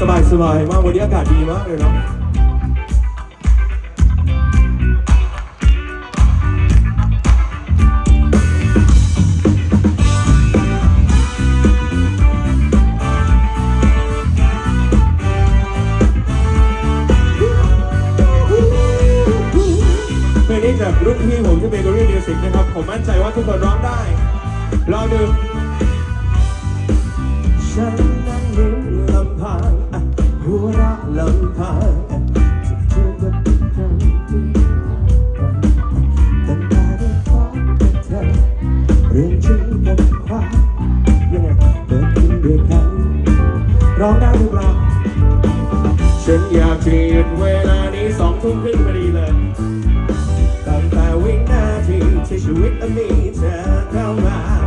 สบายสบายมากวันนี้อากาศดีมากเลยเนาะ หัวรักหลังคาจะชวนกันเป็นครั้งที่ตั้แต่ได้พบกับเธอเรื่องจริงความยังเกิดขึ้นด้วกันร้องได้หรือเปล่าฉันอยากจะหเวลานี้สองทุ่มครึ่งพอดีเลยตั้งแต่วินาทีที่ชีวิตมีเธอเข้ามา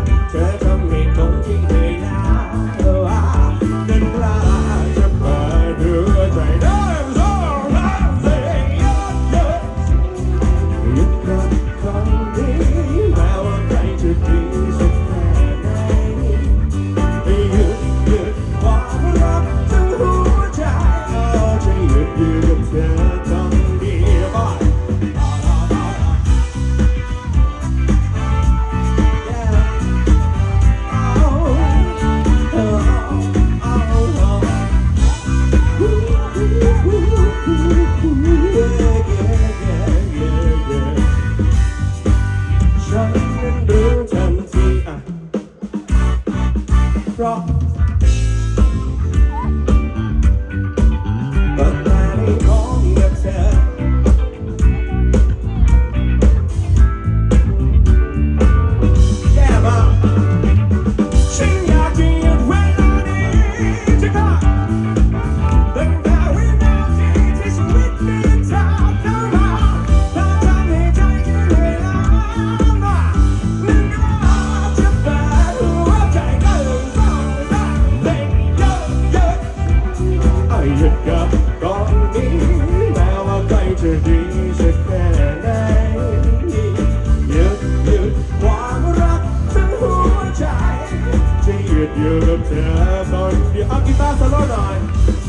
Europe's head on die Akita Salona.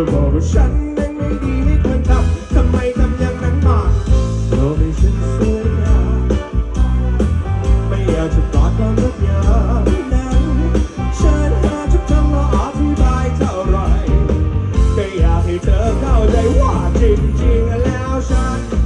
อบอกว่าฉันนั้นไม่ดีไม่ควรทำทำไมทำอย่างนั้นมาเธอให้ฉันเสียไม่อยากจะกอดวามรักอย่างนั้นฉันหาทุกคำมาอธิบายเท่าไรก็อยากให้เธอเข้าใจว่าจริงๆแล้วฉัน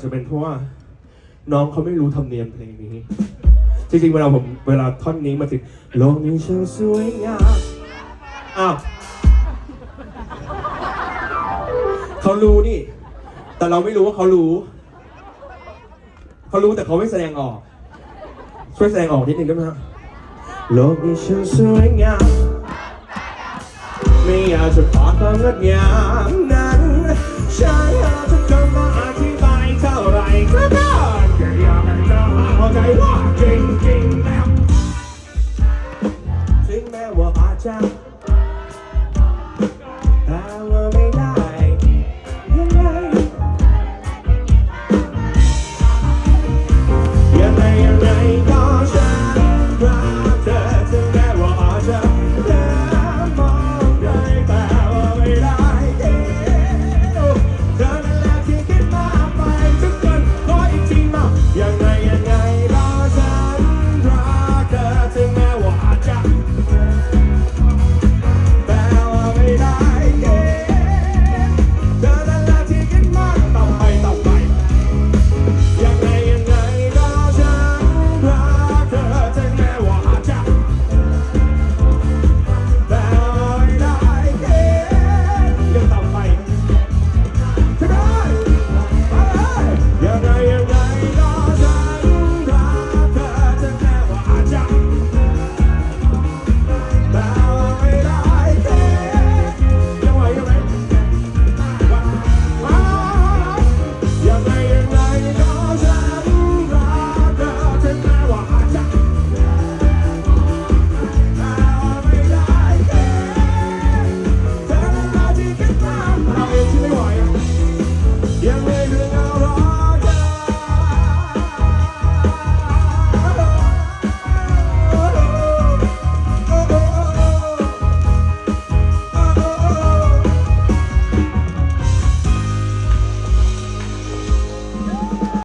จจะเป็นเพราะว่าน้องเขาไม่รู้ธรรมเนียมเพลงนี้ จริงๆเวลาผมเวลาท่อนนี้มาถึงโลกนี้ช่างสวยงามอ้าวเขารู้นี่ แต่เราไม่รู้ว่าเขารู้เขารู้แต่เขาไม่แสดงออก ช่วยแสดงออกนิดนึงได้ไหมครับโลกนี้ช่างสวยงามไม่อยากจะขอความงดงามนั้นใช่เราจะคำมาอธิบา เท่าไรก็ได้แต่อย่ากจะมาเข้าใจว่าจริงจริงแล้วถึงแม้ว่าอาจจะ